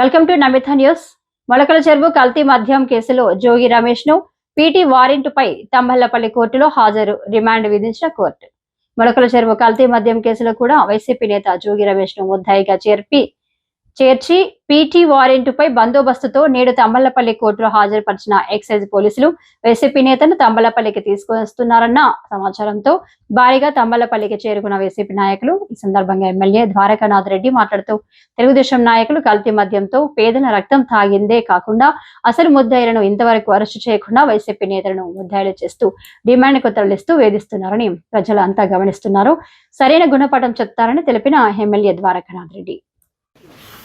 Welcome to Namitha news. మొలకల చెరువు కల్తీ మద్యం కేసులో జోగి రమేష్ను పీటీ వారెంట్ పై తంబళ్ళపల్లి కోర్టులో హాజరు రిమాండ్ విధించిన కోర్టు. మొలకల చెరువు కల్తీ మద్యం కేసులో కూడా వైసీపీ నేత జోగి రమేష్ను ముద్దాయిగా చేర్పి చేర్చి పీటీ వారెంట్ పై బందోబస్తుతో నేడు తంబలపల్లి కోర్టులో హాజరుపరిచిన ఎక్సైజ్ పోలీసులు వైసీపీ నేతను తంబలపల్లికి తీసుకొస్తున్నారన్న సమాచారంతో భారీగా తంబలపల్లికి చేరుకున్న వైసీపీ నాయకులు ఈ సందర్భంగా ఎమ్మెల్యే ద్వారకానాథ్ రెడ్డి మాట్లాడుతూ తెలుగుదేశం నాయకులు కల్తీ మద్యంతో పేదల రక్తం తాగిందే కాకుండా అసలు ముద్దాయిలను ఇంతవరకు అరెస్టు చేయకుండా వైసీపీ నేతలను ముద్దాయిలు చేస్తూ డిమాండ్కు తరలిస్తూ వేధిస్తున్నారని ప్రజలు అంతా గమనిస్తున్నారు. సరైన గుణపాఠం చెప్తారని తెలిపిన ఎమ్మెల్యే ద్వారకానాథ్ రెడ్డి.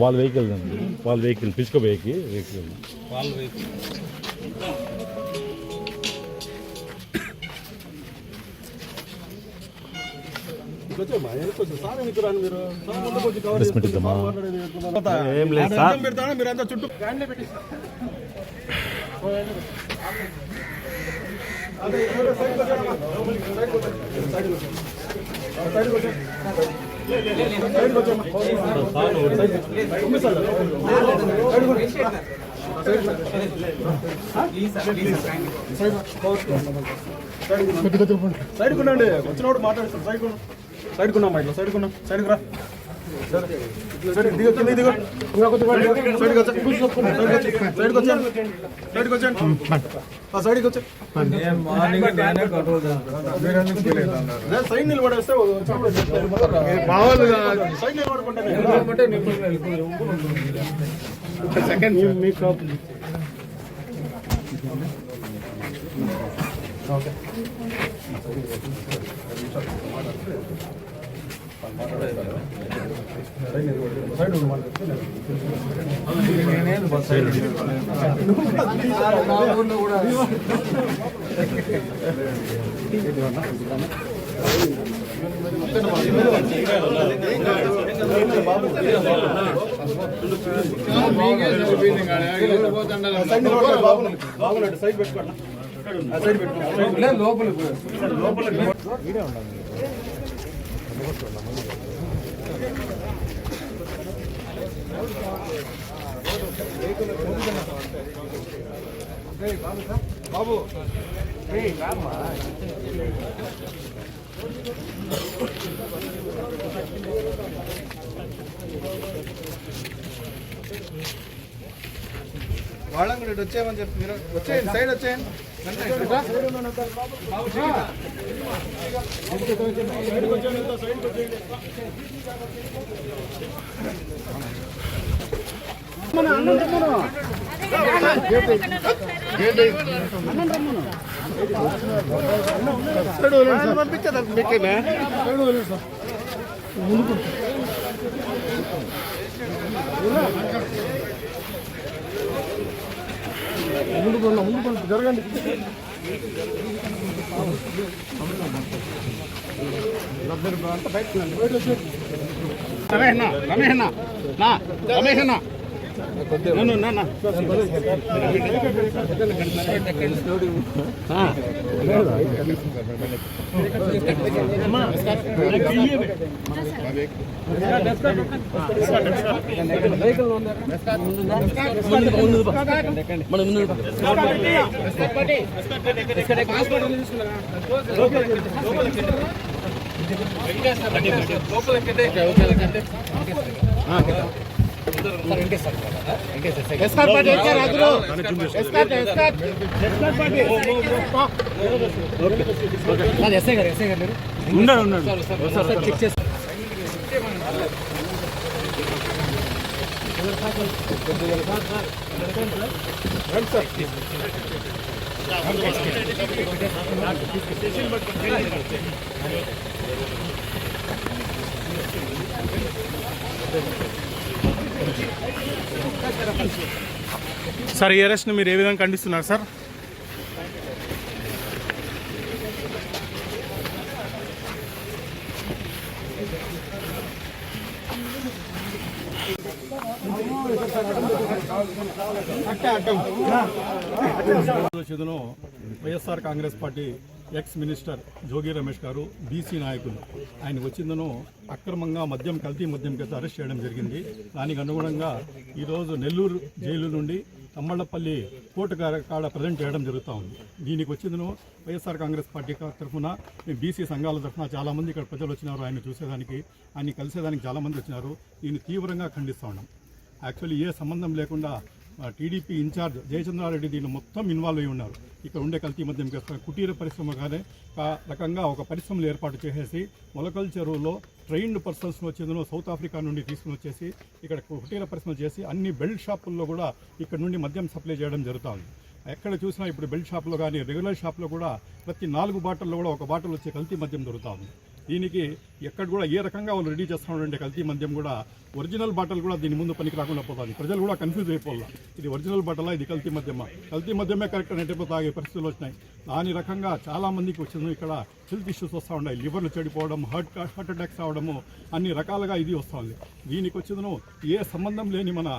వాళ్ళ వెహికల్ వాళ్ళ వెహికల్ పిచ్చుక బైకి వెహికల్ వాళ్ళ వెహికల్ ఏం లేదు సార్ సైడ్ కూడా ఉండదు వాళ్ళ వెహికల్ అండి వాళ్ళ వెహికల్ పిచ్చుకో వెహికల్ వెహికల్ వాళ్ళు రైతు వచ్చేమ్మా వెళ్ళిపోవచ్చు సార్ ఎందుకు రాను మీరు సార్ ముందుకు వచ్చి కవర్ Press meet చేసుకుంటే ఇద్దామా? సార్ మాట్లాడేది ఎక్కువ. ఏం లేదు ఆడ సార్. అన్నం సైడ్ వచ్చినప్పుడు మాట్లాడుతాం సైడ్ సైడ్ కున్నా సైడ్ కున్నా సైడ్ సైడ్ దిగో సైడ్ నిలబడేస్తే సైడ్ సైడ్ సైడ్ సైడ్ పెట్టుకోండి లోపల లోపల బాబు వాళ్ళని కూడా ఇటు వచ్చేయమని చెప్పి మీరు వచ్చేయండి సైడ్ వచ్చేయండి పంపించేదాన్ని మీకేనా ముందుకు ముందుకు జరగండి. రమేష్ అన్న నన్ను మన ఎస్కాట్ లోపల ఎక్కారు అందరూ ఎస్కాట్ ఎస్ఐ గారు ఉన్నాడు ఉన్నాడు చెక్ చేస్తాను సార్ ఈ మీరు ఏ విధంగా ఖండిస్తున్నారు sir? YSR Congress party ex minister Jogi Ramesh గారు బీసీ నాయకులు. ఆయన వచ్చిందను అక్రమంగా మద్యం కల్తీ మద్యం కింద అరెస్ట్ చేయడం జరిగింది. దానికి అనుగుణంగా ఈరోజు నెల్లూరు జైలు నుండి తమ్మళ్ళపల్లి కోర్టు కాడ ప్రజెంట్ చేయడం జరుగుతూ ఉంది. దీనికి వచ్చిందను వైఎస్ఆర్ కాంగ్రెస్ పార్టీ తరఫున బీసీ సంఘాల తరఫున చాలామంది ఇక్కడ ప్రజలు వచ్చినారు. ఆయన చూసేదానికి ఆయన కలిసేదానికి చాలామంది వచ్చినారు. దీన్ని తీవ్రంగా ఖండిస్తూ ఉన్నాం. యాక్చువల్లీ ఏ సంబంధం లేకుండా టీడీపీ ఇన్ఛార్జ్ జయచంద్రారెడ్డి దీన్ని మొత్తం ఇన్వాల్వ్ అయి ఉన్నారు. ఇక్కడ ఉండే కల్తీ మద్యం కుటీర పరిశ్రమగానే ఆ రకంగా ఒక పరిశ్రమలు ఏర్పాటు చేసేసి మొలకల్ చెరువులో ట్రైన్డ్ పర్సన్స్ వచ్చేందులో సౌత్ ఆఫ్రికా నుండి తీసుకుని వచ్చేసి ఇక్కడ కుటీర పరిశ్రమ చేసి అన్ని బెల్ట్ షాపుల్లో కూడా ఇక్కడ నుండి మద్యం సప్లై చేయడం జరుగుతుంది ఎక్కడ చూసినా ఇప్పుడు బెల్ట్ షాప్లో కానీ రెగ్యులర్ షాప్లో కూడా ప్రతి నాలుగు బాటిల్లో కూడా ఒక బాటిల్ వచ్చే కల్తీ మద్యం దొరుకుతుంది దీనికి ఎక్కడ కూడా ఏ రకంగా వాళ్ళు రెడీ చేస్తా కల్తీ మద్యం కూడా ఒరిజినల్ బాటలు కూడా దీని ముందు పనికి రాకుండా పోతుంది. ప్రజలు కూడా కన్ఫ్యూజ్ అయిపోవాలి? ఇది ఒరిజినల్ బాటలా? ఇది కల్తీ మద్యమా? కల్తీ మద్యమే కరెక్ట్ అనేటప్పుడు తాగే పరిస్థితులు వచ్చినాయి. దాని రకంగా చాలా మందికి వచ్చింది ఇక్కడ హెల్త్ ఇష్యూస్ వస్తూ ఉన్నాయి. లివర్లు చెడిపోవడం హార్ట్ హార్ట్ అటాక్స్ అవడము అన్ని రకాలుగా ఇది వస్తుంది దీనికి వచ్చిందను ఏ సంబంధం లేని మన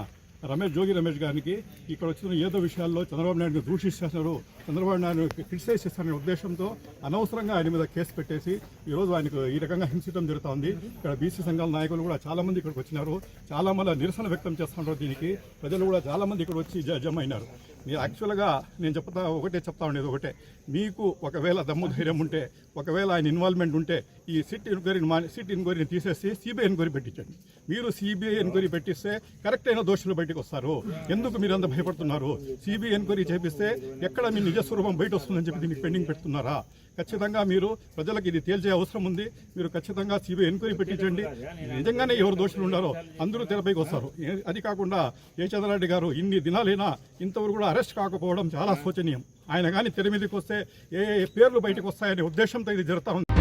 రమేష్ జోగి రమేష్ గారికి ఇక్కడ వచ్చిన ఏదో విషయాల్లో చంద్రబాబు నాయుడు దూషిస్తున్నారు. చంద్రబాబు నాయుడు క్రిటిసైజ్ చేస్తారనే ఉద్దేశంతో అనవసరంగా ఆయన మీద కేసు పెట్టేసి ఈరోజు ఆయనకు ఈ రకంగా హింసించడం జరుగుతోంది. ఇక్కడ బీసీ సంఘాల నాయకులు కూడా చాలా మంది ఇక్కడికి వచ్చినారు. చాలా మంది నిరసన వ్యక్తం చేస్తున్నారు దీనికి. ప్రజలు కూడా చాలామంది ఇక్కడ వచ్చి జ- జమ అయినారు మీరు యాక్చువల్గా నేను చెప్తా ఒకటే చెప్తా ఉండేది ఒకటే. మీకు ఒకవేళ దమ్ము ధైర్యం ఉంటే ఒకవేళ ఆయన ఇన్వాల్వ్మెంట్ ఉంటే ఈ సిట్ ఎంక్వైరీని మా సిట్ ఎంక్వైరీని తీసేసి సిబిఐ ఎంక్వైరీ పెట్టించండి. మీరు సిబిఐ ఎంక్వైరీ పెట్టిస్తే కరెక్ట్ అయిన దోషులు బయటకు వస్తారు. ఎందుకు మీరు అంత భయపడుతున్నారు? సిబిఐ ఎంక్వైరీ చేపిస్తే ఎక్కడ మీ నిజ స్వరూపం బయట వస్తుందని చెప్పి దీనికి పెండింగ్ పెడుతున్నారా? ఖచ్చితంగా మీరు ప్రజలకు ఇది తేల్చే అవసరం ఉంది. మీరు ఖచ్చితంగా సిబిఐ ఎంక్వైరీ పెట్టించండి. నిజంగానే ఎవరు దోషులు ఉన్నారో అందరూ తెరపైకి వస్తారు. ఏ- అది కాకుండా ఏ చంద్రారెడ్డి గారు ఇన్ని దినాలైనా ఇంతవరకు కూడా అరెస్ట్ కాకపోవడం చాలా శోచనీయం. ఆయన కానీ తెర మీదకి వస్తే ఏ ఏ పేర్లు బయటకు వస్తాయనే ఉద్దేశంతో ఇది జరుగుతా ఉంది.